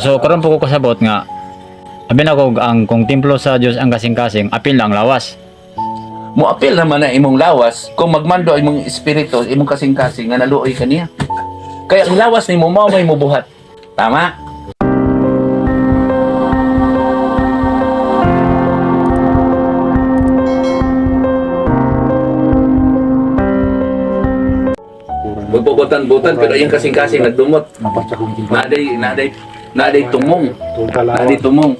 So karon po ko kasabot nga Abi na ko ang kung templo sa Dios ang kasing-kasing apil lang lawas. Muapil naman na imong lawas kung magmando imong espiritu, imong kasing-kasing nga naluoy kaniya. Kaya ang lawas ni mo mao may mubuhat. Tama? Magbubutan-butan pero yung kasing-kasing nagdumot. Naday, naday, naday tumong. Naday tumong.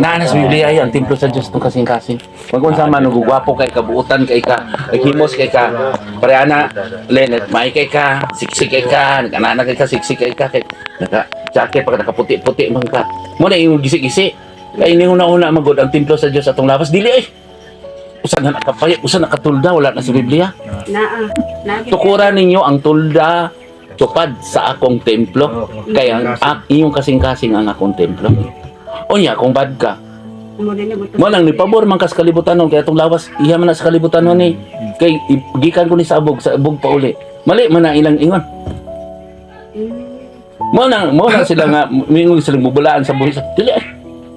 Naanas Biblia yan, templo sa Diyos itong kasing-kasing. Kung kung saan man, nagugwapo kay ka, buutan kay ka, naghimos kay ka, pareana, lenet, may kay ka, siksik kay ka, nagkanana kay ka, siksik kay ka, kay, naka, jacket, pag nakaputi-puti man ka. Muna yung gisi-gisi. Kaya ini una-una magod ang templo sa Diyos atong labas. Dili eh. Usan na nakapayat, usan nakatulda, wala na sa Biblia. Naa. Tukuran ninyo ang tulda tupad sa akong templo. Kaya ang ak- inyong kasing-kasing ang akong templo. Unya, kung bad ka, Mo nang ni pabor man kas kalibutan nun, kaya itong lawas, iya man na sa kalibutan nun ni. Kay i- gikan ko ni sa abog, sa abog pa uli. Mali man na ilang ingon. Mo nang mo nang sila nga mingon sila mubulaan sa buhis. Dili. ay,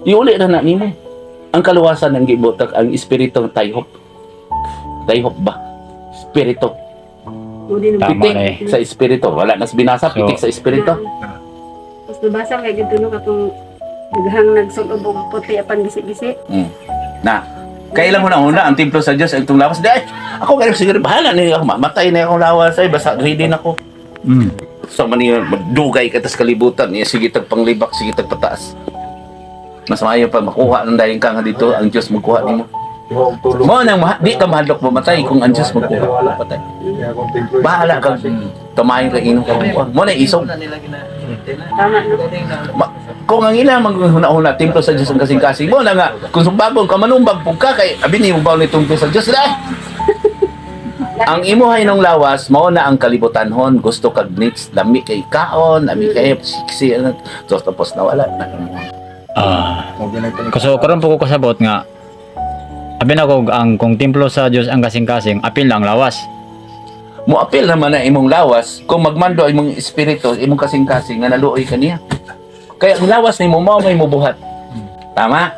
Iuli na na nimo. Ang kaluwasan ng gibutak ang espiritu ng tayhop. Tayhop ba? Espiritu. Mo din Tama Pitik na eh. sa espiritu. Wala na sa binasa, So- pitik sa espiritu. Tapos nabasa kay gito no katong daghang nagsulob og puti apan gisi-gisi. Mm. Na, kailan mo na una ang templo sa Diyos ang itong lawas? Di, ay, ako ganun siguro, bahala na ako, mamatay na akong lawas, ay, basta ready na ako. Mm. So, man yun, magdugay ka tas kalibutan, eh, sige tag panglibak, sige tag pataas. Mas maayo pa makuha ng daing ka nga dito, ang Diyos magkuha nimo. Mo nang di ka mahadlok mamatay kung ang Diyos magkuha. Patay. Bahala ka, tamayin ka inom ka. Mo na isog. Tama no. Ma, kung ang ina maghuna-huna templo sa Diyos ang kasing-kasing mo na nga kung sumbabong ka manumbag pug ka kay abi ni ubaw ni templo sa Diyos dai ang imuhay ng lawas mao na ang kalibutanhon gusto kag needs lami kay kaon lami kay siksi ano so tapos nawala na Ah. So karon po ko kasabot nga Abi na ang kung templo sa Dios ang kasing-kasing apil lang lawas. Muapil naman na imong lawas kung magmando imong espiritu imong kasing-kasing nga naluoy kaniya kaya ang lawas nimo mao may mubuhat tama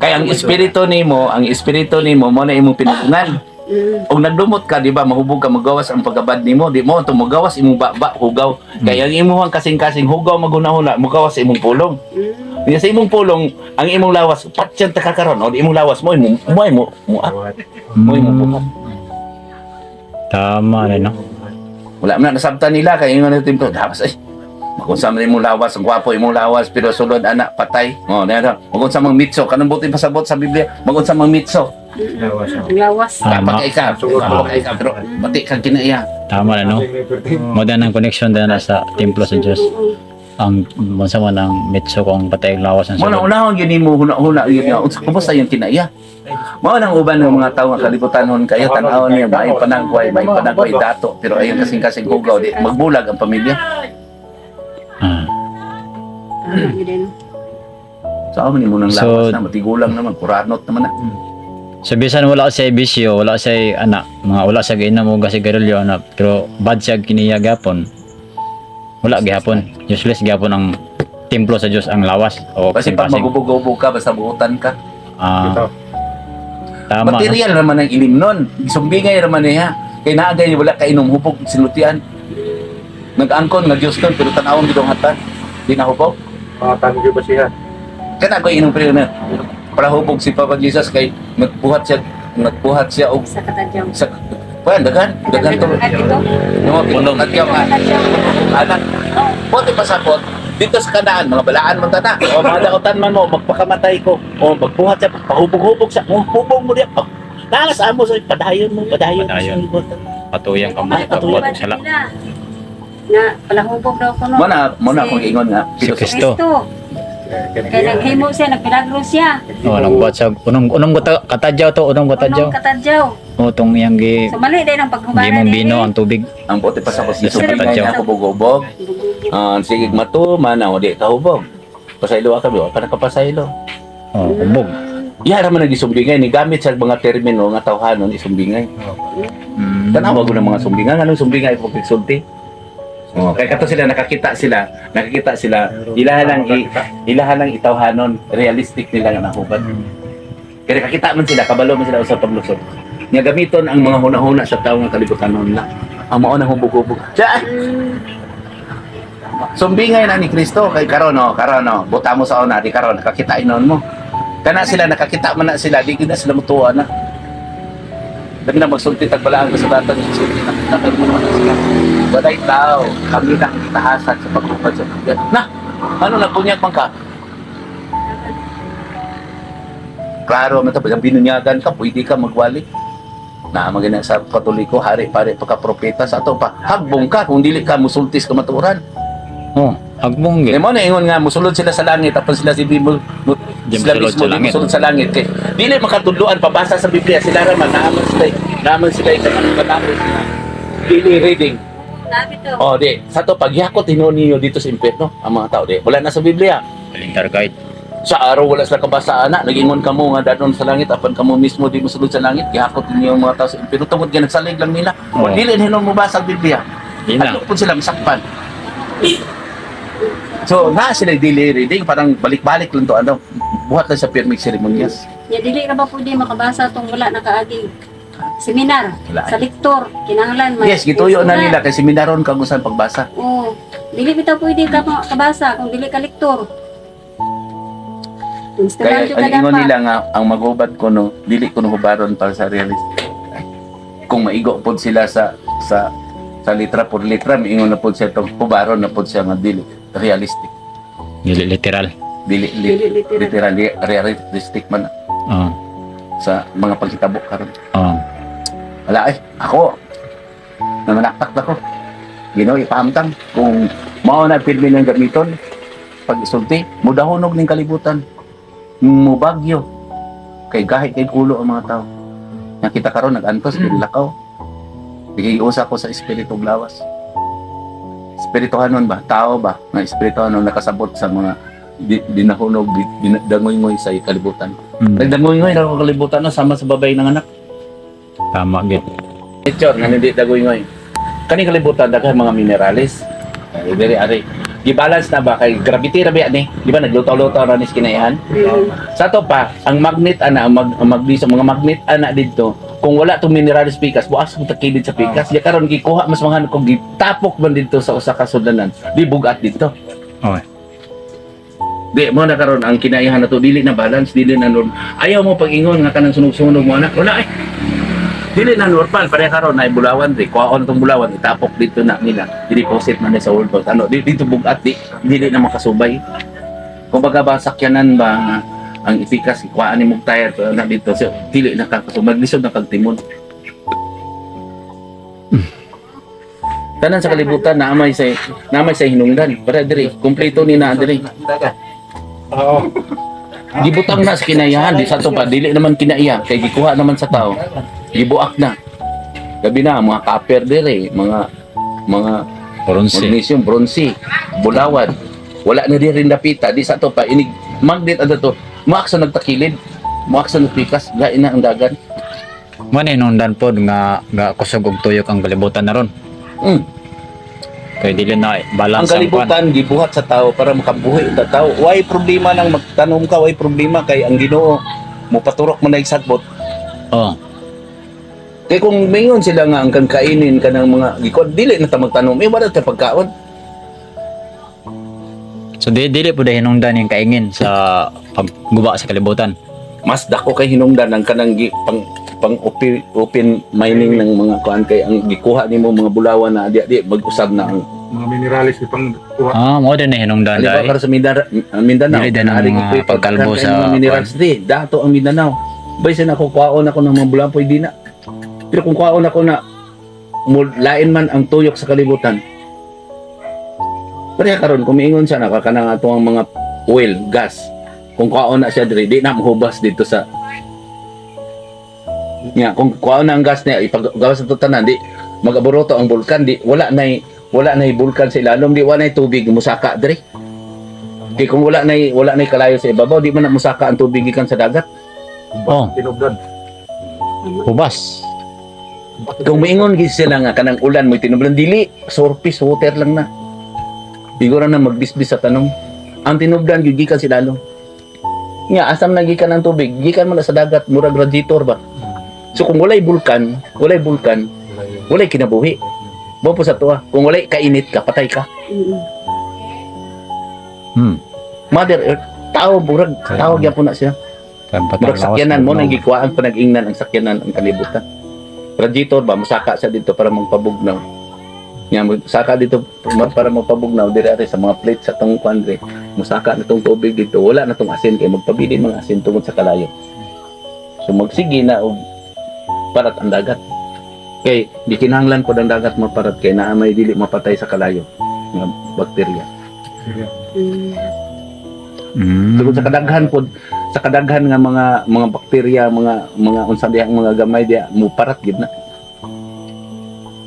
kaya ang espiritu nimo ang espiritu nimo mo na imong pinagungan Mm. Og nagdumot ka, di ba, mahubog ka magawas ang pagkabad nimo, di mo ito magawas imong baba, hugaw. Kaya ang imong kasing-kasing hugaw maguna-huna, magawas imong pulong. Mm. Kaya sa imong pulong, ang imong lawas, patyan ta kakaron, o di imong lawas mo, mo, mo, mo, mo, mo, mo, buhat. Tama rin no. Wala man na nasabtan nila, kaya yung ano templo, dapat ay, magunsa man imong lawas, ang gwapo imong lawas, pero sulod anak, patay. O, na na, magunsa mang mitso, kanang buti pasabot sa Biblia, magunsa mang mitso. Ang lawas. Tama. Dapat ka, dapat kay ka, pero pati kang kinaiya. Tama na no. Mo din ang connection din na sa templo sa Dios. Oo. Ang bunsa man ang mitso kong patay ang lawas ng Muna sulod. unahon yun mo huna-huna yun nga. Unsa kumusta yung tinaya? Mao nang uban ng mga tao nga kalibutan kayo tan-aw niya may panagway, may panagway dato pero ayun kasing kasing hugaw di magbulag ang pamilya. Ah. Tama yun din. Sa amin mo nang So- lawas na matigulang naman, kuranot naman na. So bisan wala sa bisyo, wala sa ana, mga wala sa giina mo kasi garolyo ana, pero bad siya kiniya gapon. Wala gihapon. Useless gihapon ang templo sa Dios ang lawas o Kasi pag magubog-ubog ka basta buutan ka. Ah, tama. no? Material naman ang ilim nun. Sumbingay naman niya. Kay naagay wala ka inom hupog sinutian. Nag-angkon nga Diyos nun pero tanawon gidong hatan. Di na hupog. Makatanggi ba siya? Kana ko inom pero na para hubog si Papa Jesus kay nagbuhat siya nagbuhat siya og Sa katadyaw. sa kuan dagan dagan to At ito. no punong katyaw nga anak bote pasapot dito sa kanaan mga balaan mo tana o mga daotan man mo magpakamatay ko o magbuhat siya pahubog-hubog siya o hubog mo diya nalas amo sa padayon mo padayon Padayon. mo Patuyang ka mo Ay, patuyang. pagbuhat sala. Na palahubog daw ko no. mo na mo na akong ingon nga Si. Kristo. Kaya naghimo siya, nagpilagro siya. Oh, nagbuhat sa unong unong kata- katadyaw to, unong katadyaw. Unong katadyaw. O tong yang gi So mali din ang paghubaran gi mong bino ang tubig. ang bote pasapot Yes, dito sir. sumbingay nga ako bugubog Ah, sige mato mana o di ka hubog pasaylo ka ba para ka pasaylo Oh, kubog. Yara man nagisumbingay ni gamit sa mga termino nga tawhanon isumbingay Mm. Tanawa ko ng mga sumbingan. Anong sumbingan ay pagpigsulti? Oh, kaya kato sila nakakita sila, nakakita sila. Ilahan lang i, lang itawhanon, realistic nila nga nahubad. Kaya nakakita man sila, kabalo man sila usap paglusot. Nga gamiton ang mga hunahuna sa tao nga kalibutan na. Ang maunang hubog-hubog. Siya! Sumbingay na ni Kristo kay karon no, karon no. Buta mo sa una di karon nakakita inon mo. Kana sila nakakita man na sila, di na sila mutuwa na. Dami na magsulti tagbalaan ko sa datan sulti na nakakita mo na sila. Walay tao, kami na itahasan sa pagkupad sa pagkat. Na, ano na bunyak man ka? Klaro man tapos ang binunyagan ka, pwede ka magwali. Na magina sa katoliko, hari pare pagka-propeta sa ato pa. Hagbong ka kung dili ka musultis ka maturan. Oh, agbong Di gid. mo na ingon nga musulod sila sa langit tapos sila si Bible sila mismo sa di langit. musulod sa langit kay dili makatudloan pabasa sa Biblia sila ra man naaman sila naaman sila kanang katapos sila dili reading Sabi to. oh di sa to pagyakot hinuon ninyo dito sa impierno ang mga tao di wala na sa Biblia Kalintar kahit. sa araw wala sila kabasa ana nagingon kamo nga dadon sa langit apan kamo mismo di musulod sa langit gihakot ninyo ang mga tao sa impierno tungod nga nagsalig lang nila Oo. dili hinuon mo basa ang Biblia na. ano po sila masakpan So, na sila dili reading, parang balik-balik lang to, ano, buhat lang sa pirmig seremonyas. Ya dili ka ba pwede makabasa tong wala nakaaging seminar Wala. sa lektor kinahanglan may Yes, gituyo na nila, kasi minaron kang usan pagbasa. Oo. Dili bitaw pwede ka makabasa kung dili ka lektor. Kaya, ang ingon nila nga, ang magubad ko no, dili ko no hubaron para sa realist. Kung maigo pod sila sa, sa, sa litra por litra, maingon na pod siya itong hubaron na pod siya nga dili, realistic. Dili literal. Dili, li, Dili literal. literal, realistic man Oh. sa mga pagkitabo karon. Oh. Wala eh, ako, namanaktak na ko. Ginawa ipahamtang kung mao na pirmi ng gamiton pag isulti, mudahonog ning kalibutan. Mubagyo. Kay gahi kay kulo ang mga tao. Nakita karon nag-antos kay lakaw. Bigiusa ko sa espiritu lawas. Espirituhanon ba? Tao ba? Nga espirituhanon nakasabot sa mga di, dinahunog, di, dinadangoy-ngoy sa kalibutan. Mm. Nagdangoy-ngoy na kalibutan no, sama sa babay ng anak. Tama gid. nature nga hindi dagoy ngoy. Kani kalibutan daghan mga minerales. Ay diri ari. Gi-balance na ba kay gravity ra ba ni? Di ba naglutaw-lutaw ra ni kinaihan? Mm. Sa to pa, ang magnet ana ang mag ang magnesia mga magnet ana didto. Kung wala tong minerales pikas, buas mo takilid sa pikas. Ya karon gikuha mas mga kung gitapok man didto sa usa ka sudanan. Di bugat didto. Oh. Di mo na karon ang kinaihan na to dili na balance, dili na norm. Ayaw mo pag-ingon nga kanang sunog-sunog mo anak. Wala eh. Dili na normal pare karon na bulawan di kuhaon tong bulawan itapok dito na nila. I-deposit na sa world bank. Ano, di- dito bugat di dili na makasubay. Kung baga ba sakyanan ba ang ipikas kuhaan ni to na dito so dili na kakasubay lisod na kagtimon. Tanan sa kalibutan na amay sa namay sa hinungdan. Para diri, kumpleto ni na diri. Oo. Gibutang na sa kinayahan, di sa to pa, dili naman kinaiya, kay gikuha naman sa tao. Gibuak na. Gabi na, mga copper dire, mga mga Bronze. magnesium, bronze, bulawan. Wala na din rin napita, di sa to pa, inig, magnet ano to, maak sa nagtakilid, maak sa nagpikas, lain na ang dagan. Man inundan pod nga nga kusog og tuyok ang kalibutan na ron. Mm. Kay dili na Ang balance ang kalibutan, gibuhat sa tao para makabuhi ang tao. Why problema nang magtanom ka, why problema kay ang ginoo, mo paturok mo na isagbot, Oh. Kaya kung mayon sila nga ang kang kainin ka ng mga gikod, dili na ta magtanom, eh wala ta pagkaon. So di dili po dahil hinungdan yung kaingin sa pagguba sa kalibutan. Mas dako kay hinungdan ang kanang gi, pang pang open, open mining ng mga kuan kay ang gikuha nimo mga bulawan na di di mag-usab na ang Mga mineralis di pang kuha. Ah, mo din na hinungdan dai. para sa Mindar- Mindanao? Dili din ang mga pagkalbo sa minerals di, dato ang Mindanao. Baysa na ako kuhaon ako ng mga bulampoy di na. Pero kung kuhaon ako na lain man ang tuyok sa kalibutan. Pareha karon kung miingon siya nakakanang ato ang mga oil, gas. Kung kuhaon na siya diri, di na mahubas dito sa Nya, kung kuhaon na ang gas niya ipagawas sa tanan di magaburoto ang bulkan di wala nay wala nay bulkan sa ilalom di wala nay tubig musaka diri. Kaya kung wala nay wala nay kalayo sa ibabaw, di man na musaka ang tubig gikan sa dagat. Oh, Tinubdan. hubas. Kung maingon gid sila nga kanang ulan mo tinublan dili, surface water lang na. Siguro na magbisbis sa tanong. Ang tinubdan gyud gikan si Lalo. Nga asam na gikan ang tubig, gikan mo na sa dagat, murag radiator ba. So kung walay bulkan, walay bulkan, walay kinabuhi. Mo po sa tuwa, kung walay kainit ka, patay ka. Mm. Hmm. Mother Earth, tao burag, tao gyapon na siya. Murag sakyanan mo nang gikuhaan pa nag-ingnan ang sakyanan ang kalibutan. Radiator ba musaka siya dito para magpabugnaw. Nga musaka dito para magpabugnaw dire sa mga plate sa tong kwadre. Musaka na tong tubig dito. Wala na tong asin kay magpabilin mga asin tungod sa kalayo. So magsige na og parat ang dagat. Kay di kinahanglan po ang dagat maparat kay naa may dili mapatay sa kalayo nga bakterya. Mm. Tungod sa kadaghan po sa kadaghan nga mga mga bakterya, mga mga unsa dihang mga gamay diya mo parat gid na.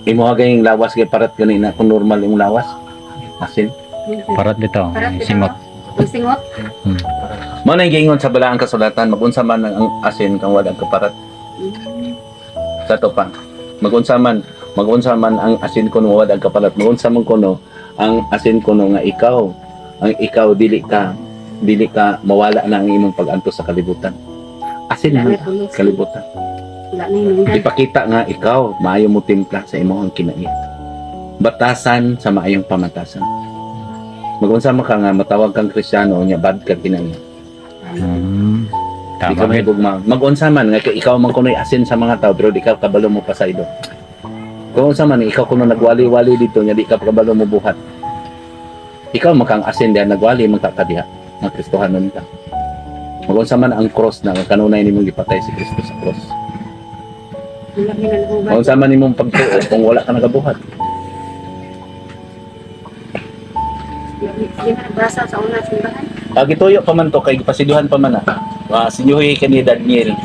Imo gayong lawas kay parat kanina kung normal yung lawas. Asin. Parat dito. Parat. Singot. Singot. Mo na gingon sa balaang kasulatan magunsa man ang asin kang wala ka parat. Sa to pa. Magunsa man magunsa man ang asin kuno wala ka parat. Magunsa man kuno ang asin kuno nga ikaw ang ikaw dili ka dili ka mawala na ang imong pag-antos sa kalibutan. Asin na kalibutan. Ipakita nga ikaw, maayo mo timpla sa imong kinai. Batasan sa maayong pamatasan. Magunsa ka nga matawag kang Kristiyano nya bad ka kinai. Hmm. Di Tama ka may gid. gugma. Magunsa man nga ikaw man kunoy asin sa mga tao pero di ka kabalo mo pasaydo. Kung unsa man ikaw kuno nagwali-wali dito nya di ka kabalo mo buhat. Ikaw makang asin diha nagwali man ka kadiha. Nga Kristohanon ka. Magunsa man ang cross na kanunay nimong gipatay si Kristo sa cross. Na saan man imong pagtuo kung wala ka nagabuhat. Na nagbasa sa una simbahan. Pag ituyo pa man to kay pasiduhan pa man na. Uh, sinyuhi ka ni Daniel.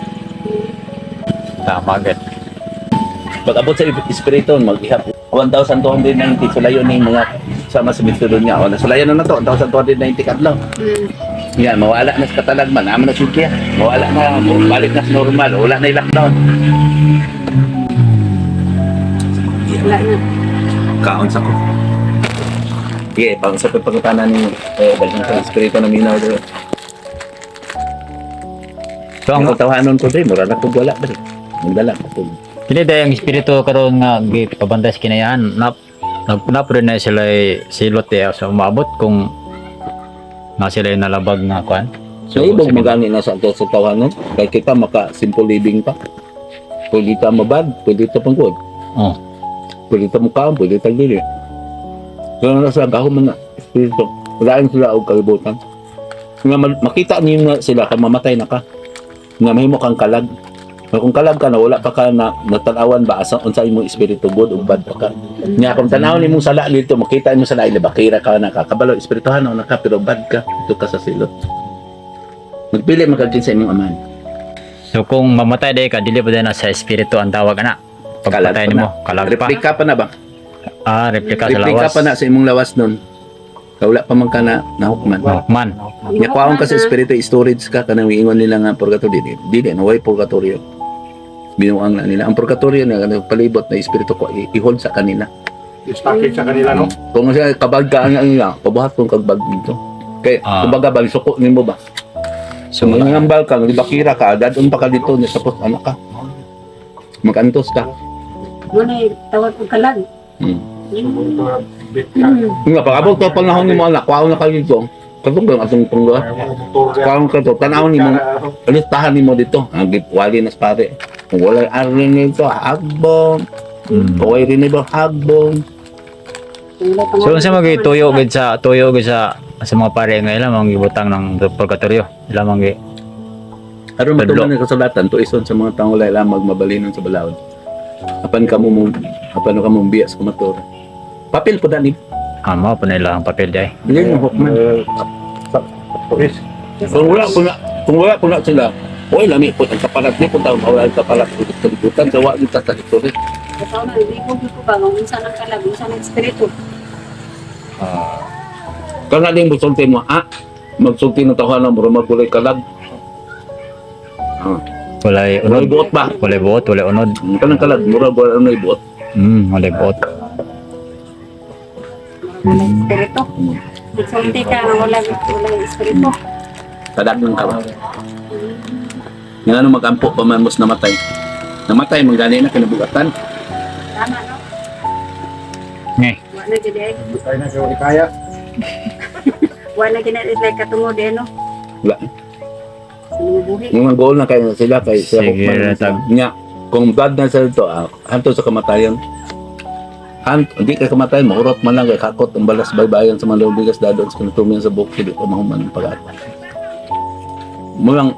Tama gid. Pag abot sa espiritu maghihap 1,290 sulayon ni mga sama sa mitulog niya. O nasulayan na na to 1,290 kadlaw. Mm. Yan, mawala na sa katalagman. Amo na siya. Mawala na, balik na sa normal. Wala na yung lockdown. Wala na. Kaon sa ko. Sige, pang sa pagpagkatanan ninyo. Eh, balik na sa espiritu na minaw doon. So ang Ang tawanon ko din, mura na kung wala ba rin. Nagdala ko po. Kini day ang espiritu karon nga gipabantay sa kinayan nap nag napre na sila silot eh sa umabot kung na sila yung nalabag nga kwan. So, ibog magani na sa sa tawanon. Kaya kita maka simple living pa. Pwede ta mabad, pwede ta pangkod. Oh. Pwede ta mukhaan, pwede ta dili. So, na sa gahom man na espiritu. Wala sila og kalibutan. Nga ma- makita niyo na sila kay mamatay na ka. Nga mahimo kang kalag. Pero kung kalag ka na wala pa ka na natanawan ba asa unsa imong espiritu good ug bad pa ka. Nya kung tanawon nimong sala dito makita mo sala ila bakira ka na kakabalo espirituhan na ka pero bad ka ito ka sa silot. Magpili magkagin sa imong amahan. So kung mamatay day ka dili pa din na sa espiritu ang tawag ana. Kalag Pagpatay pa nimo, kalag pa. Replika pa na ba? Ah, replika sa Replika lawas. pa na sa imong lawas nun. Kawala pa man ka na nahukman. Oh, man. Nya kwaon ka sa espiritu storage ka kanang ingon nila nga purgatorio dili. Dili no way purgatorio. Binuang na nila ang purgatorio na palibot na espiritu ko i-hold sa kanila. Stockage sa kanila, no? Kung siya kabag ka nga nila, pabuhat kung kagbag dito. Kay Ah. kumbaga bang suko nimo ba? So So, mga ngambal ka, bakira ka, dadun pa ka dito ni tapos anak ka. Magantos ka. Muna yung tawag ko kalag. Hmm. Bit ka. Mm. Nga pag abot ka panahon ni mo anak, kwaon na ka dito. Katong lang atong mo ka. Kwaon ka to, tanawon ni mo Alistahan nimo dito. Ang wali na sa pare. Kung wala arin nito, hagbong. mm. Kaway rin nito, hagbong. Wala So unsa magituyo gid sa tuyo gid sa sa mga pare nga ila mga gibutang ng purgatorio. Ila mga Aron matuman ng kasulatan, to ison sa mga taong wala lamang magmabalinon sa balawon. Apan ka mo mo, apan ka mo biya sa kumator. Papel po dani. amo pa nila ang papel day. Hindi mo hukman. Sa- Pulis. Kung wala kung wala po na sila, Oy, lami po ang kapalat ni taong mawala ang kapalat ko sa libutan, gawa kita sa ito rin. Ikaw na, hindi ko ko ba kung unsa ng kalag, unsa ng espiritu. Kaya nga din busulti mo, ah, magsulti ng tahanan mo, magkulay kalag. Ah, Walay Walay unod. buot ba? Walay buot, walay unod. Kanang kalag, mura ba ano ibuot? Hmm, walay buot. Wala espiritu. Nagsulti ka na wala wala espiritu. Kadagang ka ba? Nga ano mag-ampo pa man mos namatay. Namatay, manggani na kinabugatan. Tama no? Ngay. Wala gid ay. Tayo na siya kaya. Wala gid ay like katungod eh no. Wala. Sa mga goal na kayo sila kay sila Sige, hukman. ratag. Nga, kung bad na sa ito, ah, hanto sa kamatayan. Han, hindi ka kamatayan, maurot man lang kay kakot ang balas baybayan sa mga lubigas dadon sa kanatumian sa bukid ito mahuman ang pag Mulang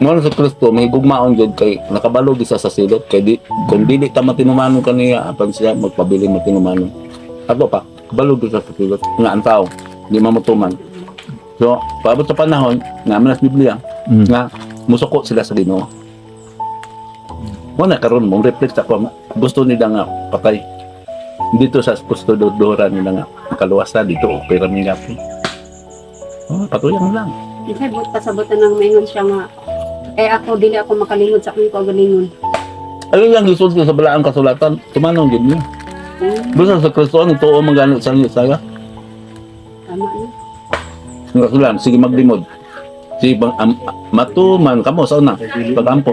mo sa Kristo may gugmaon jud kay nakabalo gisa sa silot kay di kung dili ta matinumanon kaniya apan siya magpabili matinumanon. Ato pa, kabalo gisa sa silot nga ang tao di mamutuman. So, paabot sa panahon nga manas Biblia Hmm. nga musuko sila sa Ginoo. Mo na karon mong reflect ako gusto nila nga patay. Dito sa kustodora nila nga kaluwasan dito ra mi gapo. Oh, patuyang lang. Kasi but pasabutan ng maingon siya nga eh ako dili ako makalingod sa akong kagalingon. Ano lang lisod ko sa balaang kasulatan, tumanong gid niya. Hmm, Basta sa Kristo ang tuo magano sa niya saya. tama no. Nga sulan, sige maglimod. Sige bang am, matuman kamo sa una. Pagampo.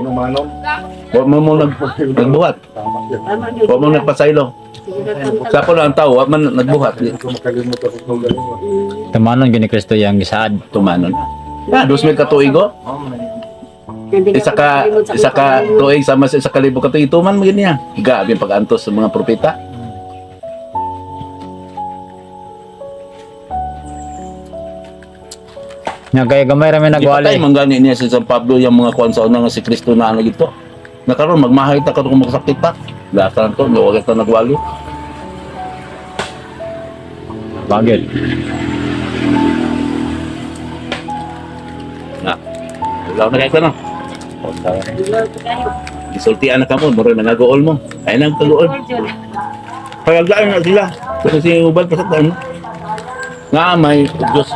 Wa mo mo nag nagbuhat. Yun. Wa mo nagpasaylo. Sa ko lang ang tao, wa man nagbuhat. Ako. Hmm, Tamanon gini Kristo yang gisaad. Tumanon. Ah, 2,000 ka tuigo. Hindi isa ka isa ka tuig sama sa isa ka libo ka tuig tuman mo gid niya. Gabi ang pag-antos sa mga propeta. Nga kaya gamay ra may Ipatay nagwali. man gani niya si San Pablo yung mga kuan sa una nga si Kristo na ano gito nakaroon magmahay ta kung magsakit ta lasan to luwag ta nagwali. Bagel. na. Wala na kay no Lord, kayo. isultian na kamo moro na nagaol mo. Ay nang kagool pagaglaan na sila. Kasi si ubal pasatan nga may Diyos.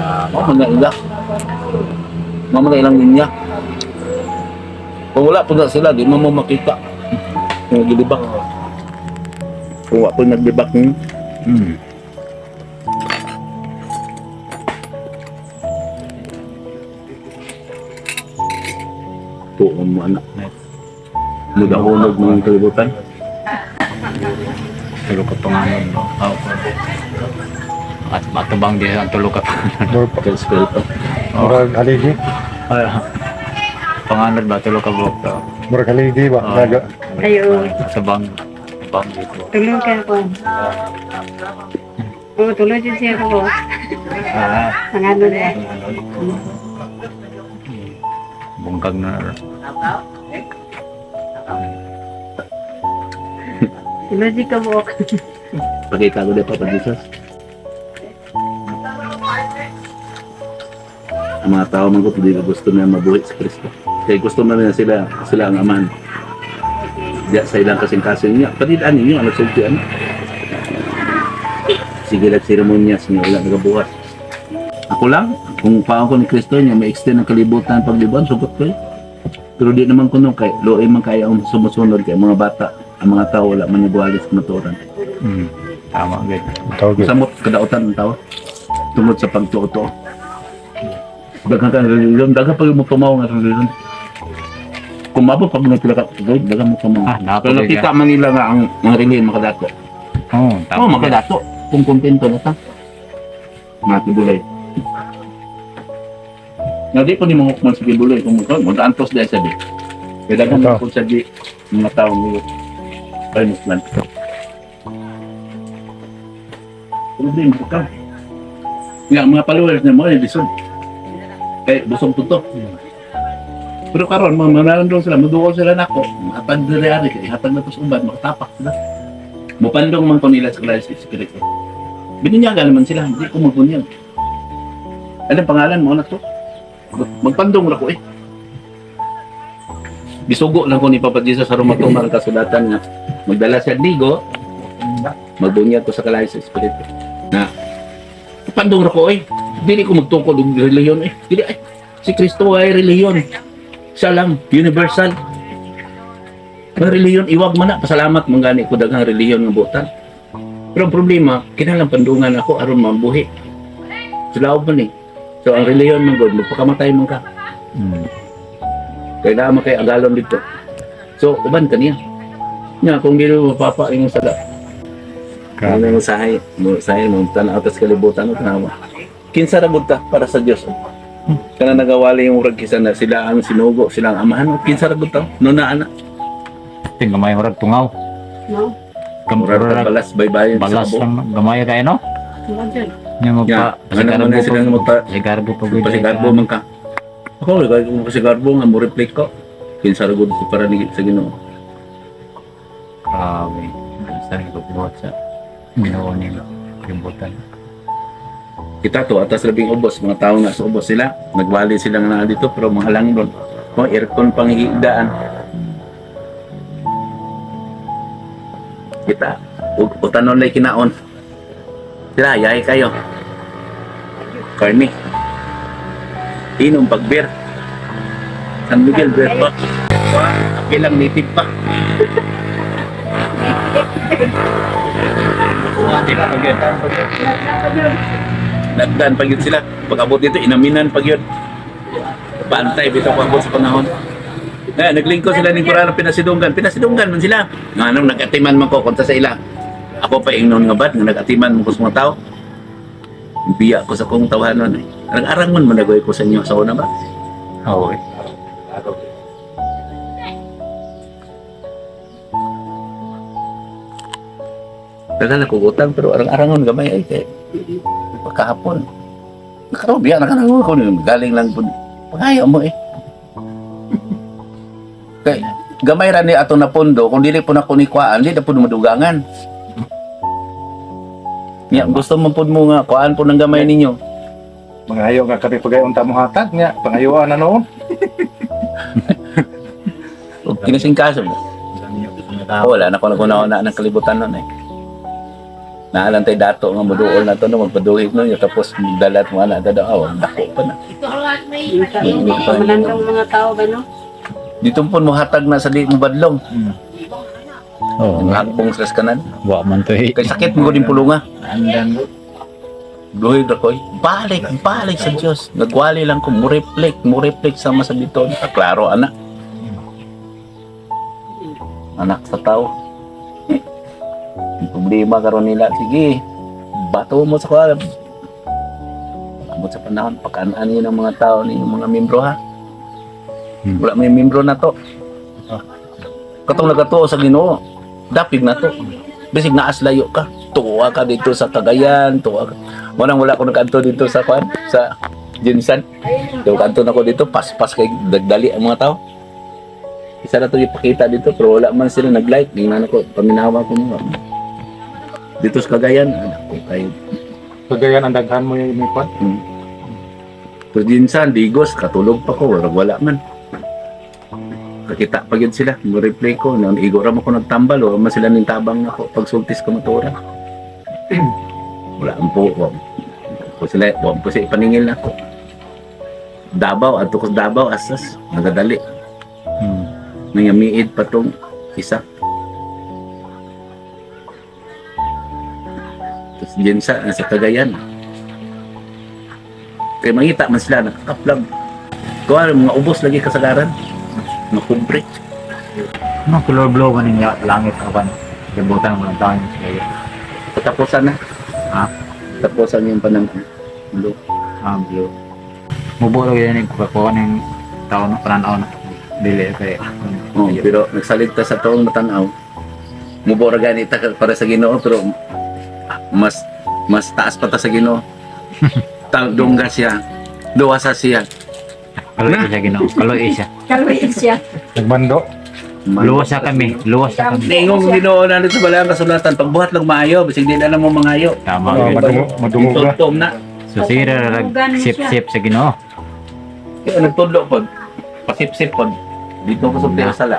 Ah, mo man na ila na ilang linya. Kung wala po na sila di mo mo makita. Yung gilibak. Kung wala po naglibak hmm. Hmm. Mo yung kalibutan Tulo ka panganon no. Aw ko. At matubang di ang tulo ka panganon. Murag kay Espiritu murag haligi. Ay, panganon ba tulo ka buok to. Murag haligi ba? Ah. Naga. Ayo. Tabang bang dito. Tulong ka po. Oo, tulong din siya ko. Ah, Ang ano niya. bungkag na. Tulong din ka. Pakita ko din pa pag Jesus. Ang mga tao man ko hindi na gusto na mabuhay sa Kristo. Kaya gusto na nila sila, sila ang amahan. Diya sa ilang kasing-kasing niya. Panilaan ninyo, ano sultian. Sige lang seremonyas niya, wala nagabuhat. Ako lang, kung pao ko ni Kristo niya, may extend ang kalibutan pagliban, sugot ko eh. Pero di naman ko nung kay, loe man kaya ang sumusunod kay mga bata. Ang mga tao wala man nagwalis sa maturan. Hmm. Tama gid. Tawag. Samot kadautan ng tao. Tungod sa pagtuto. Daghang ka reliyon, daghang pag mo tumaw nga reliyon. Kung mabot pag nagpila ka, gawin, daghang mo tumaw. Ah, Pero nakita man nila nga ang mga reliyon makadato. Oh, Oo, tama. oh, makadato. Kung kontento na ta. Mga tibulay. Nga di po ni mga hukman sa tibulay. Kung mo, mag-antos dahil sabi. Kaya daghang Ito. mo sa di mga tao nilo. Kaya muslan. Problema ko ka. Nga, mga followers mo, ay lisod. Kaya busog tuto. Pero karon mga manarandong sila, maduol sila nako. Hatag diri ari kay hatag na to sa uban, makatapak sila. Mupandong man ko nila sa klase espiritu. Bininyaga naman sila, hindi ko magbunyag. Anong pangalan mo na to? Magpandong ra ko eh. Bisugo lang ko ni Papa Jesus sa rumatumar kasulatan nga magdala siya ligo, magbunyag ko sa kalay sa espiritu. Na pandong ra ko eh. Dili ko magtukod og reliyon eh. Dili ay si Kristo ay reliyon. Siya lang, universal. Ang reliyon iwag man na pasalamat man gani ko daghang reliyon nga butan. Pero ang problema, kinalang pandungan ako aron mabuhi. Sulaw man eh. So ang reliyon man god, magpakamatay man ka. Mm. Kailangan man kay agalon dito. So uban kaniya. Nya kung dili mo papa yung sala. Ano mo sahay, mo sahay mo tanaw tas kalibutan mo tanawa. Kinsa ra gud ta para sa Dios. Kana nagawali yung urag kisa na sila ang sinugo, sila ang amahan. Kinsa ra gud ta? No na ana. Ting gamay murag tungaw. No? Murag ta Kamurag balas baybayin sa balas abo. lang gamay kay no. Wala Nya magpa Yeah, ano naman na sila nga magpa- sigarbo pa Kasi garbo man ka. Ako, kaya kung kasi garbo nga mo reflect ko. Kinsa ra gud ko para ni sa Ginoo. Grabe. Saan ko buhat sa ginawa nila. Kimbutan. Kita to atas labing ubos, mga tao na sa ubos sila. Nagwali sila nga na dito pero mga lang doon. Mga aircon pang higdaan. Kita, utanon lay kinaon. Sila, yay kayo. Carne. Inom pag beer. San Miguel beer pa. Kilang native pa. Nagdan pag yun sila. Pag abot dito, inaminan pag yun. Bantay, bitaw pag sa panahon. Eh, naglingko sila ng Kurano, pinasidunggan. Pinasidunggan man sila. Nga anong nagatiman man ko kontra sa ila. Ako pa ingnon nga bad, nga nagatiman mo ko sa mga tao. Biya ko sa kong tawanon eh. Nag-arang man managoy ko sa inyo sa una ba? Oo. eh. Tagal ako utang pero arang-arangon gamay ay kay pagkahapon. Nakaroon biya nakaroon ko galing lang po. Pangayo mo eh. kay gamay ra ni ato na pondo kung dili po na ko ni kuan di na po madugangan. Nya gusto mo po mo nga kuan po ng gamay ninyo. Mangayo nga kami pagayon ta mo hatag niya. Pangayuan na noon. O kinasingkaso mo. Oh, wala na ko na na ng kalibutan nun eh. Naalan tayo dato nga muduol na to no magpaduhig no tapos dalat mo na dada aw dako pa na. Hindi pa malandong mga tao ba, no? Dito po mo hatag na sa di mo badlong. Oo. Ang hagbong sa kanan. Wa man to eh. Kay sakit mo din pulunga. Andan mo. Duhig na ko. Balik, balik sa Dios. Nagwali lang ko mo reflect, mo reflect sama sa dito. Klaro anak. Anak sa tao. Problema karon nila sige. Bato mo sa kuwan. Abot sa panahon pagkanaan niyo ng mga tao ni mga membro ha. Hmm. Wala may membro na to. Katong nagatuo sa Ginoo. Dapig na to. Bisig naas layo ka. Tuwa ka dito sa Cagayan, tuwa ka. Munang wala ko nagkanto dito sa kwan, sa Jinsan. Yung kanto na ko dito, pas-pas kay dagdali ang mga tao. Isa na to ipakita dito, pero wala man sila nag-like. Tingnan ko, paminawa ko mo. Dito sa Cagayan, anak ko kayo. Pagayan ang daghan mo yung may kwan. Hmm. Pero Jinsan, Digos, katulog pa ko, wala, wala man. Kakita pa yun sila, mo-replay ko, nang igo ra mo ko nagtambal, o man sila ning tabang ako, pag sultis ko matura. wala ang po, wala po sila, wala po sila ipaningil na ako. Dabaw, ato ko sa Dabaw, asas, nagadali. Hmm. Nangamiid pa tong isa. Tapos Jinsa, nasa Cagayan. Kaya mangita man sila, nakakaplag. Kuha, mga ubos lagi kasagaran. Mga kumpre. Ano color blue man niya langit ka ban. Kimbutan mo ng taon sa Katapusan na. Ah. Katapusan yung panang blue. Ah, blue. Mubo lagi yan yung kukuha ng taon pananaw na. Dili kay. Oh, pero nagsaligta sa taong matanaw. Mubora ganita ka para sa Ginoo pero mas mas taas pa ta sa Ginoo. Tagdongga siya. Duwa sa siya. Kaloy siya ginoo. Kaloy siya. Kalawin siya. Nagbando. Luwas sa kami. Luwas sa kami. Tingong Ginoo na dito bala ang kasulatan pagbuhat lang maayo bisig di na lang mo mangayo. Tama Oh, yun. madungog, madungog na. Na. So rag sip-sip sa ginoo. Kaya nagtudlo pag pasip-sip pag dito ko sa sala.